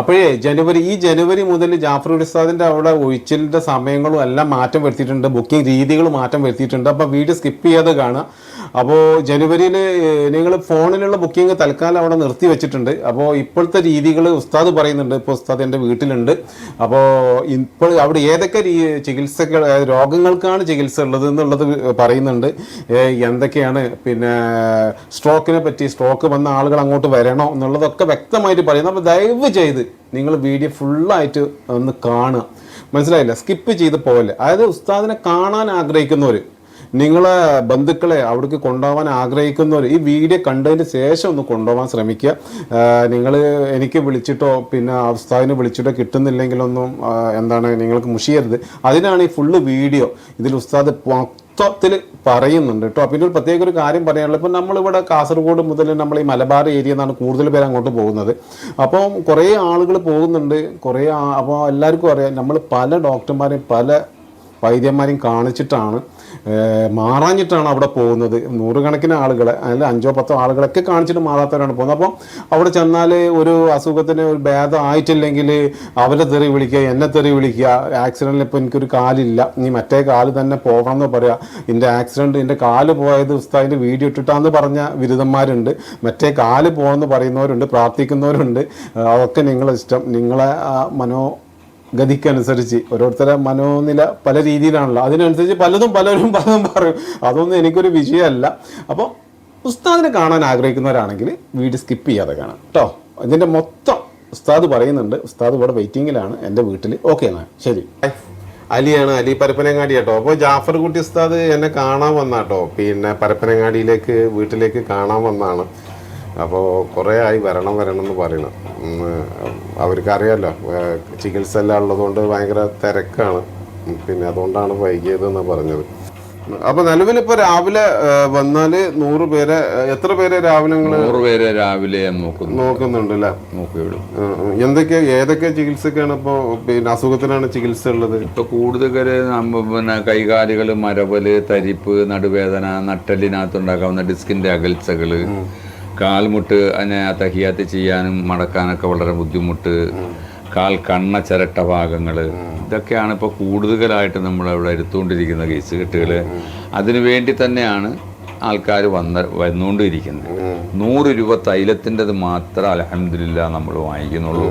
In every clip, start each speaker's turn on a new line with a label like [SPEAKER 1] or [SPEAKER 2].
[SPEAKER 1] അപ്പോഴേ ജനുവരി ഈ ജനുവരി മുതൽ ജാഫർ ഉസ്താദിന്റെ അവിടെ ഒഴിച്ചിലിന്റെ സമയങ്ങളും എല്ലാം മാറ്റം വരുത്തിയിട്ടുണ്ട്. ബുക്കിംഗ് രീതികൾ മാറ്റം വരുത്തിയിട്ടുണ്ട്. അപ്പോൾ വീഡിയോ സ്കിപ്പ് ചെയ്യാതെ കാണാം അപ്പോൾ ജനുവരിയിൽ നിങ്ങൾ ഫോണിലുള്ള ബുക്കിംഗ് തൽക്കാലം അവിടെ നിർത്തി വെച്ചിട്ടുണ്ട്. അപ്പോൾ ഇപ്പോഴത്തെ രീതികൾ ഉസ്താദ് പറയുന്നുണ്ട്. ഇപ്പോൾ ഉസ്താദ് എന്റെ വീട്ടിലുണ്ട്. അപ്പോൾ ഇപ്പോൾ അവിടെ ഏതൊക്കെ ചികിത്സകൾ രോഗങ്ങൾക്കാണ് ചികിത്സ ഉള്ളത് എന്നുള്ളത് പറയുന്നുണ്ട്. എന്തൊക്കെയാണ്? പിന്നെ സ്ട്രോക്കിനെ പറ്റി സ്ട്രോക്ക് വന്ന ആളുകൾ അങ്ങോട്ട് വരണോ എന്നുള്ളതൊക്കെ വ്യക്തമായിട്ട് പറയുന്നു. അപ്പോൾ ദയവ് ചെയ്ത് നിങ്ങൾ വീഡിയോ ഫുള്ളായിട്ട് ഒന്ന് കാണുക. മനസ്സിലായില്ല? സ്കിപ്പ് ചെയ്ത് പോകല്ലേ അതായത് ഉസ്താദിനെ കാണാൻ ആഗ്രഹിക്കുന്നവർ നിങ്ങളെ ബന്ധുക്കളെ അവിടേക്ക് കൊണ്ടുപോകാൻ ആഗ്രഹിക്കുന്നവർ ഈ വീഡിയോ കണ്ടതിന് ശേഷം ഒന്ന് കൊണ്ടുപോകാൻ ശ്രമിക്കുക. നിങ്ങൾ എനിക്ക് വിളിച്ചിട്ടോ പിന്നെ അവസ്ഥാവിന് വിളിച്ചിട്ടോ കിട്ടുന്നില്ലെങ്കിലൊന്നും എന്താണ് നിങ്ങൾക്ക് മുഷിയരുത്. അതിനാണ് ഈ ഫുള്ള് വീഡിയോ ഇതിൽ ഉസ്താദ് മൊത്തത്തിൽ പറയുന്നുണ്ട് കേട്ടോ. പിന്നെ ഒരു പ്രത്യേക ഒരു കാര്യം പറയാനുള്ളത്. ഇപ്പം നമ്മളിവിടെ കാസർഗോഡ് മുതൽ നമ്മൾ ഈ മലബാർ ഏരിയ എന്നാണ് കൂടുതൽ പേര് അങ്ങോട്ട് പോകുന്നത്. അപ്പം കുറേ ആളുകൾ പോകുന്നുണ്ട്. കുറേ അപ്പോൾ എല്ലാവർക്കും അറിയാം. നമ്മൾ പല ഡോക്ടർമാരെയും പല വൈദ്യന്മാരെയും കാണിച്ചിട്ടാണ് മാറാഞ്ഞിട്ടാണ് അവിടെ പോകുന്നത്. നൂറുകണക്കിന് ആളുകളെ അല്ലെങ്കിൽ അഞ്ചോ പത്തോ ആളുകളൊക്കെ കാണിച്ചിട്ട് മാറാത്തവരാണ് പോകുന്നത്. അപ്പോൾ അവിടെ ചെന്നാൽ ഒരു അസുഖത്തിന് ഒരു ഭേദം ആയിട്ടില്ലെങ്കിൽ അവരെ തെറി വിളിക്കുക എന്നെ തെറി വിളിക്കുക. ആക്സിഡന്റിൽ ഇപ്പോൾ എനിക്കൊരു കാലില്ല. നീ മറ്റേ കാൽ തന്നെ പോകണം എന്ന് പറയുക എന്റെ ആക്സിഡന്റ് എന്റെ കാൽ പോയ ദിവസത്തെ അതിന്റെ വീഡിയോ ഇട്ടിട്ടാന്ന് പറഞ്ഞ ബിരുദന്മാരുണ്ട്. മറ്റേ കാൽ പോകുമെന്ന് പറയുന്നവരുണ്ട് പ്രാർത്ഥിക്കുന്നവരുണ്ട്. അതൊക്കെ നിങ്ങളെ ഇഷ്ടം. നിങ്ങളെ മനോ ഗതിക്കനുസരിച്ച് ഓരോരുത്തരുടെ മനോനില പല രീതിയിലാണല്ലോ. അതിനനുസരിച്ച് പലതും പലരും പലതും പറയും. അതൊന്നും എനിക്കൊരു വിഷയമല്ല. അപ്പോൾ ഉസ്താദിനെ കാണാൻ ആഗ്രഹിക്കുന്നവരാണെങ്കിൽ വീട് സ്കിപ്പ് ചെയ്യാതെ കാണാം. കേട്ടോ ഇതിന്റെ മൊത്തം ഉസ്താദ് പറയുന്നുണ്ട്. ഉസ്താദ് ഇവിടെ വെയിറ്റിങ്ങിലാണ് എന്റെ വീട്ടിൽ. ഓക്കെ എന്നാൽ ശരി. അലിയാണ്. അലി പരപ്പനങ്ങാടി കേട്ടോ. അപ്പോൾ ജാഫർ കുട്ടി ഉസ്താദ് എന്നെ കാണാൻ വന്നാട്ടോ. പിന്നെ പരപ്പനങ്ങാടിയിലേക്ക് വീട്ടിലേക്ക് കാണാൻ വന്നാണ്. അപ്പോൾ കുറേ ആയി വരണം വരണം എന്ന് പറയണം അവർക്ക് അറിയാമല്ലോ ഏഹ് ചികിത്സ എല്ലാം ഉള്ളതുകൊണ്ട് ഭയങ്കര തിരക്കാണ്. പിന്നെ അതുകൊണ്ടാണ് വൈകിയതെന്ന് പറഞ്ഞത്. അപ്പോൾ നിലവിലിപ്പോ രാവിലെ വന്നാൽ നൂറ് പേരെ എത്ര പേരെ രാവിലെ
[SPEAKER 2] നൂറ് പേരെ രാവിലെ
[SPEAKER 1] നോക്കുന്നുണ്ട്. അല്ലേ. എന്തൊക്കെ ഏതൊക്കെ ചികിത്സക്കാണ് ഇപ്പോ പിന്നെ അസുഖത്തിനാണ് ചികിത്സ ഉള്ളത്?
[SPEAKER 2] ഇപ്പൊ കൂടുതൽ പിന്നെ കൈകാലുകൾ മരവൽ തരിപ്പ് നടുവേദന നട്ടലിനകത്തുണ്ടാക്കാവുന്ന ഡിസ്കിന്റെ അകൽച്ചകൾ കാൽമുട്ട് അതിനെ തഹിയാത്ത് ചെയ്യാനും മടക്കാനൊക്കെ വളരെ ബുദ്ധിമുട്ട്. കാൽ കണ്ണ ചിരട്ട ഭാഗങ്ങൾ ഇതൊക്കെയാണ് ഇപ്പോൾ കൂടുതലായിട്ട് നമ്മൾ അവിടെ എടുത്തുകൊണ്ടിരിക്കുന്ന കേസ് കെട്ടുകൾ അതിനു വേണ്ടി തന്നെയാണ് ആൾക്കാർ വന്ന് വന്നുകൊണ്ടിരിക്കുന്നത്. നൂറ് രൂപ തൈലത്തിന്റെത് മാത്രം അലഹമില്ല നമ്മൾ വാങ്ങിക്കുന്നുള്ളൂ.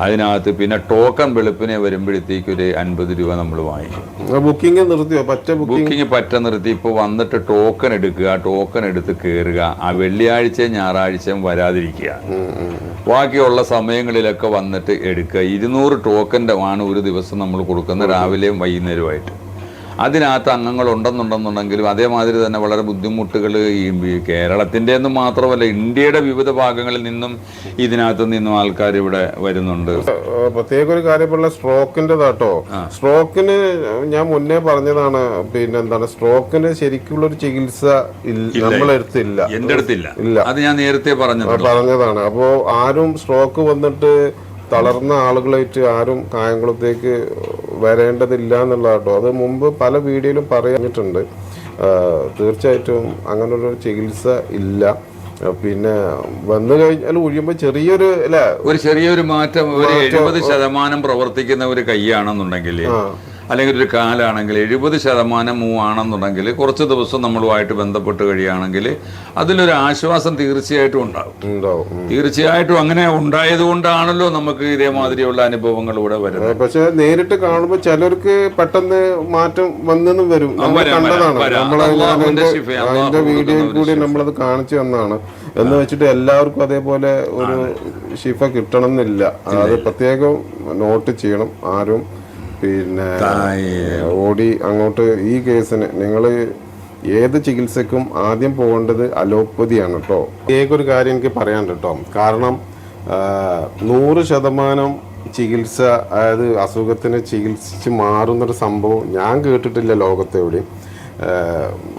[SPEAKER 2] അതിനകത്ത് പിന്നെ ടോക്കൺ വെളുപ്പിനെ വരുമ്പോഴത്തേക്ക് ഒരു അൻപത് രൂപ നമ്മൾ വാങ്ങിക്കും.
[SPEAKER 1] ബുക്കിംഗ് നിർത്തിയോ? പറ്റ ബുക്കിംഗ്?
[SPEAKER 2] ബുക്കിംഗ് പറ്റ നിർത്തി. ഇപ്പോൾ വന്നിട്ട് ടോക്കൺ എടുക്കുക ടോക്കൺ എടുത്ത് കയറുക ആ വെള്ളിയാഴ്ചയും ഞായറാഴ്ചയും വരാതിരിക്കുക. ബാക്കിയുള്ള സമയങ്ങളിലൊക്കെ വന്നിട്ട് എടുക്കുക. ഇരുന്നൂറ് ടോക്കന്റെ ആണ് ഒരു ദിവസം നമ്മൾ കൊടുക്കുന്നത് രാവിലെയും വൈകുന്നേരമായിട്ട് അതിനകത്ത് അംഗങ്ങൾ ഉണ്ടെന്നുണ്ടെന്നുണ്ടെങ്കിലും അതേമാതിരി തന്നെ വളരെ ബുദ്ധിമുട്ടുകൾ ഈ കേരളത്തിന്റെ എന്ന് മാത്രമല്ല ഇന്ത്യയുടെ വിവിധ ഭാഗങ്ങളിൽ നിന്നും ഇതിനകത്ത് നിന്നും ആൾക്കാർ ഇവിടെ വരുന്നുണ്ട്.
[SPEAKER 1] പ്രത്യേക ഒരു കാര്യം സ്ട്രോക്കിന്റെ കേട്ടോ സ്ട്രോക്കിന് ഞാൻ മുന്നേ പറഞ്ഞതാണ് പിന്നെ എന്താണ് സ്ട്രോക്കിന് ശരിക്കുള്ള ഒരു ചികിത്സ ഇല്ല- നമ്മളെ അടുത്തില്ല
[SPEAKER 2] എന്റെ അടുത്തില്ല.
[SPEAKER 1] ഇല്ല.
[SPEAKER 2] അത് ഞാൻ നേരത്തെ പറഞ്ഞത്
[SPEAKER 1] പറഞ്ഞതാണ്. അപ്പോൾ ആരും സ്ട്രോക്ക് വന്നിട്ട് തളർന്ന ആളുകളായിട്ട് ആരും കായംകുളത്തേക്ക് വരേണ്ടതില്ല എന്നുള്ളതാട്ടോ. അത് മുമ്പ് പല വീഡിയോയിലും പറഞ്ഞിട്ടുണ്ട്. തീർച്ചയായിട്ടും അങ്ങനൊരു ചികിത്സ ഇല്ല. പിന്നെ വന്നു കഴിഞ്ഞാൽ ഒഴിയുമ്പോൾ ചെറിയൊരു അല്ല?
[SPEAKER 2] ഒരു ചെറിയൊരു മാറ്റം ഒരു എഴുപത് ശതമാനം പ്രവർത്തിക്കുന്ന ഒരു കൈയാണെന്നുണ്ടെങ്കിൽ അല്ലെങ്കിൽ ഒരു കാലാണെങ്കിൽ എഴുപത് ശതമാനം മൂവാണെന്നുണ്ടെങ്കിൽ കുറച്ച് ദിവസം നമ്മളുമായിട്ട് ബന്ധപ്പെട്ട് കഴിയുകയാണെങ്കിൽ അതിലൊരു ആശ്വാസം തീർച്ചയായിട്ടും ഉണ്ടാകും.
[SPEAKER 1] ഉണ്ടാവും.
[SPEAKER 2] തീർച്ചയായിട്ടും അങ്ങനെ ഉണ്ടായത് കൊണ്ടാണല്ലോ നമുക്ക് ഇതേമാതിരിയുള്ള അനുഭവങ്ങൾ ഇവിടെ വരുന്നത്.
[SPEAKER 1] പക്ഷെ നേരിട്ട് കാണുമ്പോൾ ചിലർക്ക് പെട്ടെന്ന് മാറ്റം വന്നെന്നും വരും. കണ്ടതാണ്.
[SPEAKER 2] ശിഫ,
[SPEAKER 1] വീഡിയോയിൽ കൂടി നമ്മളത് കാണിച്ചു തന്നാണ്. എന്ന് വെച്ചിട്ട് എല്ലാവർക്കും അതേപോലെ ഒരു ഷിഫ കിട്ടണം എന്നില്ല അത് പ്രത്യേകം നോട്ട് ചെയ്യണം. ആരും പിന്നെ ഓടി അങ്ങോട്ട് ഈ കേസിന് നിങ്ങൾ ഏത് ചികിത്സക്കും ആദ്യം പോകേണ്ടത് അലോപ്പതിയാണ് കേട്ടോ. ഏകൊരു കാര്യം എനിക്ക് പറയാനുണ്ട് കേട്ടോ. കാരണം നൂറ് ശതമാനം ചികിത്സ അതായത് അസുഖത്തിന് ചികിത്സിച്ച് മാറുന്നൊരു സംഭവം ഞാൻ കേട്ടിട്ടില്ല ലോകത്തെവിടെയും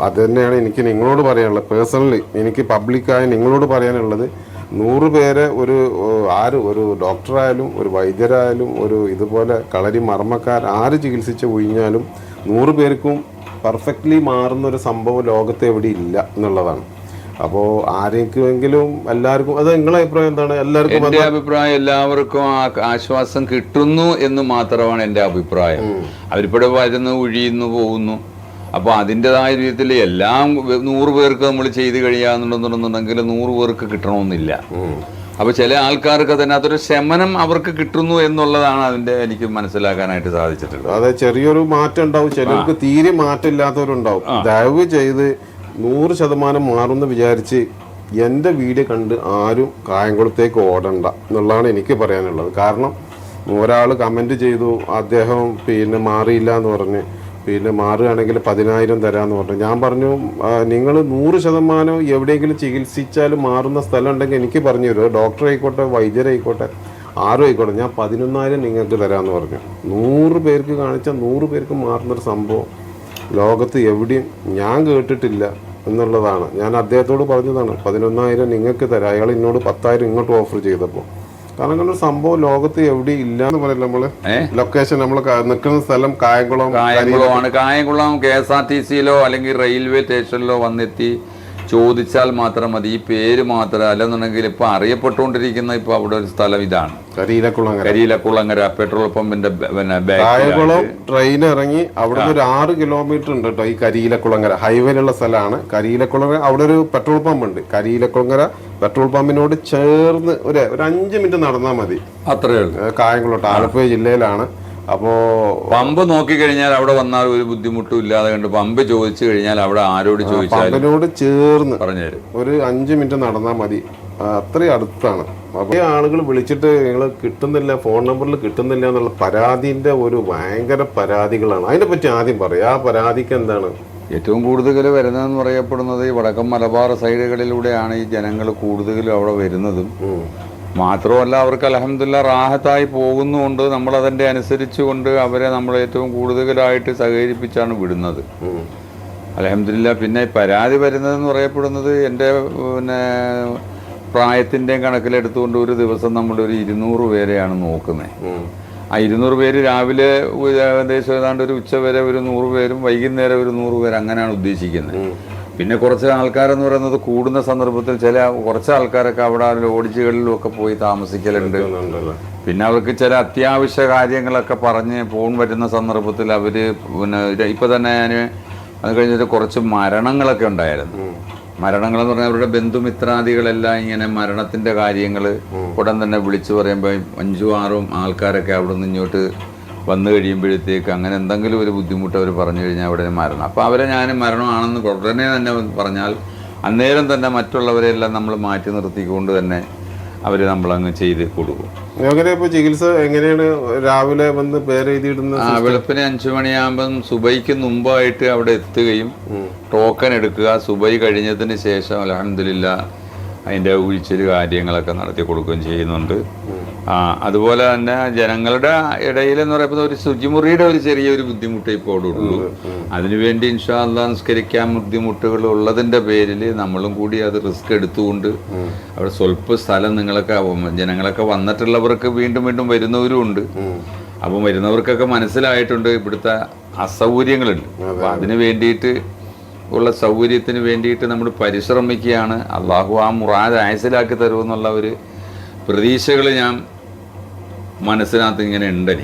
[SPEAKER 1] അത് തന്നെയാണ് എനിക്ക് നിങ്ങളോട് പറയാനുള്ളത്. പേഴ്സണലി എനിക്ക് പബ്ലിക്കായി നിങ്ങളോട് പറയാനുള്ളത് നൂറ് പേരെ ഒരു ആര് ഒരു ഡോക്ടറായാലും ഒരു വൈദ്യരായാലും ഒരു ഇതുപോലെ കളരി മർമ്മക്കാർ ആര് ചികിത്സിച്ച് ഒഴിഞ്ഞാലും നൂറ് പേർക്കും പെർഫെക്റ്റ്ലി മാറുന്ന ഒരു സംഭവം ലോകത്ത് എവിടെ ഇല്ല എന്നുള്ളതാണ്. അപ്പോൾ ആരെങ്കിലും എല്ലാവർക്കും അത് നിങ്ങളെ അഭിപ്രായം എന്താണ്? എല്ലാവർക്കും
[SPEAKER 2] എന്റെ അഭിപ്രായം എല്ലാവർക്കും ആ ആശ്വാസം കിട്ടുന്നു എന്ന് മാത്രമാണ് എന്റെ അഭിപ്രായം. അവരിപ്പോഴും വരുന്നു ഒഴിയുന്നു പോകുന്നു. അപ്പൊ അതിന്റെതായ രീതിയിൽ എല്ലാം നൂറ് പേർക്ക് നമ്മൾ ചെയ്ത് കഴിയാന്നുണ്ടെന്നുണ്ടെന്നുണ്ടെങ്കിൽ നൂറ് പേർക്ക് കിട്ടണമെന്നില്ല. അപ്പോൾ ചില ആൾക്കാർക്ക് തന്നെ അതൊരു ശമനം അവർക്ക് കിട്ടുന്നു എന്നുള്ളതാണ് അതിന്റെ എനിക്ക് മനസ്സിലാക്കാനായിട്ട് സാധിച്ചിട്ടുള്ളത്.
[SPEAKER 1] അതെ ചെറിയൊരു മാറ്റം ഉണ്ടാവും. ചിലർക്ക് തീരെ മാറ്റമില്ലാത്തവരുണ്ടാവും. ദയവ് ചെയ്ത് നൂറ് ശതമാനം മാറുമെന്ന് വിചാരിച്ച് എന്റെ വീഡിയോ കണ്ട് ആരും കായംകുളത്തേക്ക് ഓടണ്ട എന്നുള്ളതാണ് എനിക്ക് പറയാനുള്ളത്. കാരണം ഒരാൾ കമന്റ് ചെയ്തു അദ്ദേഹം പിന്നെ മാറിയില്ല എന്ന് പറഞ്ഞ് പിന്നെ മാറുകയാണെങ്കിൽ പതിനായിരം തരാമെന്ന് പറഞ്ഞു. ഞാൻ പറഞ്ഞു നിങ്ങൾ നൂറ് ശതമാനം എവിടെയെങ്കിലും ചികിത്സിച്ചാൽ മാറുന്ന സ്ഥലം ഉണ്ടെങ്കിൽ എനിക്ക് പറഞ്ഞു തരുമോ? ഡോക്ടർ ആയിക്കോട്ടെ വൈദ്യരായിക്കോട്ടെ ആരും ആയിക്കോട്ടെ ഞാൻ പതിനൊന്നായിരം നിങ്ങൾക്ക് തരാമെന്ന് പറഞ്ഞു. നൂറ് പേർക്ക് കാണിച്ച നൂറ് പേർക്ക് മാറുന്നൊരു സംഭവം. ലോകത്ത് എവിടെയും ഞാൻ കേട്ടിട്ടില്ല എന്നുള്ളതാണ്. ഞാൻ അദ്ദേഹത്തോട് പറഞ്ഞതാണ് പതിനൊന്നായിരം നിങ്ങൾക്ക് തരാം. അയാൾ എന്നോട് പത്തായിരം ഇങ്ങോട്ട് ഓഫർ ചെയ്തപ്പോൾ. കാരണം സംഭവം ലോകത്ത് എവിടെയും ഇല്ല എന്ന് പറയില്ല
[SPEAKER 2] നമ്മൾ?
[SPEAKER 1] ലൊക്കേഷൻ നമ്മൾ നിൽക്കുന്ന സ്ഥലം Kayamkulam
[SPEAKER 2] കായംകുളമാണ്. Kayamkulam K S R T സിയിലോ അല്ലെങ്കിൽ റെയിൽവേ സ്റ്റേഷനിലോ വന്നെത്തി. ചോദിച്ചാൽ മാത്രം മതി ഈ പേര് മാത്രം. അല്ലെന്നുണ്ടെങ്കിൽ ഇപ്പൊ അറിയപ്പെട്ടുകൊണ്ടിരിക്കുന്ന ഇപ്പൊ അവിടെ ഒരു സ്ഥലം ഇതാണ്.
[SPEAKER 1] കരിയിലക്കുളങ്ങര.
[SPEAKER 2] കരിയിലക്കുളങ്ങര പെട്രോൾ പമ്പിന്റെ പിന്നെ
[SPEAKER 1] ട്രെയിൻ ഇറങ്ങി അവിടെ ഒരു ആറ് കിലോമീറ്റർ ഉണ്ട് കേട്ടോ ഈ കരിയിലക്കുളങ്ങര. ഹൈവേയിലുള്ള സ്ഥലമാണ്. കരിയിലക്കുളങ്ങര അവിടെ ഒരു പെട്രോൾ പമ്പ് ഉണ്ട് കരിയിലക്കുളങ്ങര പെട്രോൾ പമ്പിനോട് ചേർന്ന് ഒരു ഒരു അഞ്ച് മിനിറ്റ് നടന്നാൽ മതി.
[SPEAKER 2] അത്രേ ഉള്ളൂ.
[SPEAKER 1] കായംകുളം ആലപ്പുഴ ജില്ലയിലാണ്. അപ്പോൾ
[SPEAKER 2] പമ്പ് നോക്കി കഴിഞ്ഞാൽ അവിടെ വന്നാൽ ഒരു ബുദ്ധിമുട്ടും ഇല്ലാതെ കണ്ട് പമ്പ് ചോദിച്ചു കഴിഞ്ഞാൽ അവിടെ ആരോട് ചോദിച്ചാലും
[SPEAKER 1] പമ്പിനോട് ചേർന്ന്
[SPEAKER 2] പറഞ്ഞു തരും
[SPEAKER 1] ഒരു അഞ്ച് മിനിറ്റ് നടന്നാൽ മതി. അത്രയും അടുത്താണ്. അപ്പോൾ ആളുകൾ വിളിച്ചിട്ട് നിങ്ങൾ കിട്ടുന്നില്ല ഫോൺ നമ്പറിൽ കിട്ടുന്നില്ല എന്നുള്ള പരാതിന്റെ ഒരു ഭയങ്കര പരാതികളാണ്. അതിനെ പറ്റി ആദ്യം പറയാം. ആ പരാതിക്ക് എന്താണ്?
[SPEAKER 2] ഏറ്റവും കൂടുതൽ വരുന്നതെന്ന് പറയപ്പെടുന്നത് ഈ വടക്കം മലബാർ സൈഡുകളിലൂടെയാണ് ഈ ജനങ്ങൾ കൂടുതലും അവിടെ വരുന്നതും. മാത്രമല്ല അവർക്ക് അലഹമില്ല റാഹത്തായി പോകുന്നുകൊണ്ട് നമ്മൾ അതിന്റെ അനുസരിച്ചുകൊണ്ട് അവരെ നമ്മൾ ഏറ്റവും കൂടുതലായിട്ട് സഹകരിപ്പിച്ചാണ് വിടുന്നത്. അലഹമില്ല പിന്നെ പരാതി വരുന്നതെന്ന് പറയപ്പെടുന്നത് എന്റെ പിന്നെ പ്രായത്തിന്റെയും കണക്കിലെടുത്തുകൊണ്ട് ഒരു ദിവസം നമ്മൾ ഒരു ഇരുന്നൂറ് പേരെയാണ് നോക്കുന്നത്. ആ ഇരുന്നൂറ് പേര് രാവിലെ ഏകദേശം ഏതാണ്ട് ഒരു ഉച്ച വരെ ഒരു നൂറ് പേരും വൈകുന്നേരം ഒരു നൂറ് പേര് അങ്ങനെയാണ് ഉദ്ദേശിക്കുന്നത്. പിന്നെ കുറച്ച് ആൾക്കാരെന്ന് പറയുന്നത് കൂടുന്ന സന്ദർഭത്തിൽ ചില കുറച്ച് ആൾക്കാരൊക്കെ അവിടെ ലോഡ്ജുകളിലും ഒക്കെ പോയി താമസിക്കലുണ്ട്. പിന്നെ അവർക്ക് ചില അത്യാവശ്യ കാര്യങ്ങളൊക്കെ പറഞ്ഞ് ഫോൺ വരുന്ന സന്ദർഭത്തിൽ അവർ പിന്നെ ഇപ്പം തന്നെ ഞാൻ അത് കഴിഞ്ഞിട്ട് കുറച്ച് മരണങ്ങളൊക്കെ ഉണ്ടായിരുന്നു. മരണങ്ങളെന്ന് പറഞ്ഞാൽ അവരുടെ ബന്ധുമിത്രാദികളെല്ലാം ഇങ്ങനെ മരണത്തിന്റെ കാര്യങ്ങൾ ഉടൻ തന്നെ വിളിച്ചു പറയുമ്പോൾ അഞ്ചും ആറും ആൾക്കാരൊക്കെ അവിടെ നിന്ന് ഇങ്ങോട്ട് വന്നു കഴിയുമ്പോഴത്തേക്ക് അങ്ങനെ എന്തെങ്കിലും ഒരു ബുദ്ധിമുട്ട് അവർ പറഞ്ഞു കഴിഞ്ഞാൽ അവിടെ മരണം. അപ്പോൾ അവരെ ഞാൻ മരണമാണെന്ന് ഉടനെ തന്നെ പറഞ്ഞാൽ അന്നേരം തന്നെ മറ്റുള്ളവരെല്ലാം നമ്മൾ മാറ്റി നിർത്തിക്കൊണ്ട് തന്നെ അവർ നമ്മളങ്ങ് ചെയ്ത് കൊടുക്കും.
[SPEAKER 1] എങ്ങനെ ഇപ്പൊ ചികിത്സ എങ്ങനെയാണ് രാവിലെ വന്ന് പേരെഴുതിയിടുന്നത്
[SPEAKER 2] ആ വെളുപ്പിന് അഞ്ചു മണിയാകുമ്പം സുബൈക്ക് മുമ്പായിട്ട് അവിടെ എത്തുകയും ടോക്കൺ എടുക്കുക. സുബൈ കഴിഞ്ഞതിന് ശേഷം അലഹമില്ല അതിന്റെ ഉഴിച്ചിൽ കാര്യങ്ങളൊക്കെ നടത്തി കൊടുക്കുകയും ചെയ്യുന്നുണ്ട്. അതുപോലെ തന്നെ ജനങ്ങളുടെ ഇടയിൽ എന്ന് പറയുമ്പോൾ ഒരു ശുചിമുറിയുടെ ഒരു ചെറിയൊരു ബുദ്ധിമുട്ട് ഇപ്പോൾ ഉള്ളൂ. അതിനുവേണ്ടി ഇൻഷാല്ല നിസ്കരിക്കാൻ ബുദ്ധിമുട്ടുകൾ ഉള്ളതിന്റെ പേരിൽ നമ്മളും കൂടി അത് റിസ്ക് എടുത്തുകൊണ്ട് അവിടെ സ്വല്പ സ്ഥലം നിങ്ങളൊക്കെ ജനങ്ങളൊക്കെ വന്നിട്ടുള്ളവർക്ക് വീണ്ടും വീണ്ടും വരുന്നവരും ഉണ്ട്. അപ്പം വരുന്നവർക്കൊക്കെ മനസ്സിലായിട്ടുണ്ട് ഇവിടുത്തെ അസൗകര്യങ്ങളുണ്ട്. അപ്പം അതിന് വേണ്ടിയിട്ട് ഉള്ള സൗകര്യത്തിന് വേണ്ടിയിട്ട് നമ്മൾ പരിശ്രമിക്കുകയാണ്. അള്ളാഹു ആ മുറാദ് ആയസിലാക്കി തരുമെന്നുള്ള ഒരു പ്രതീക്ഷകൾ ഞാൻ മനസ്സിനകത്ത് ഇങ്ങനെ ഉണ്ട്.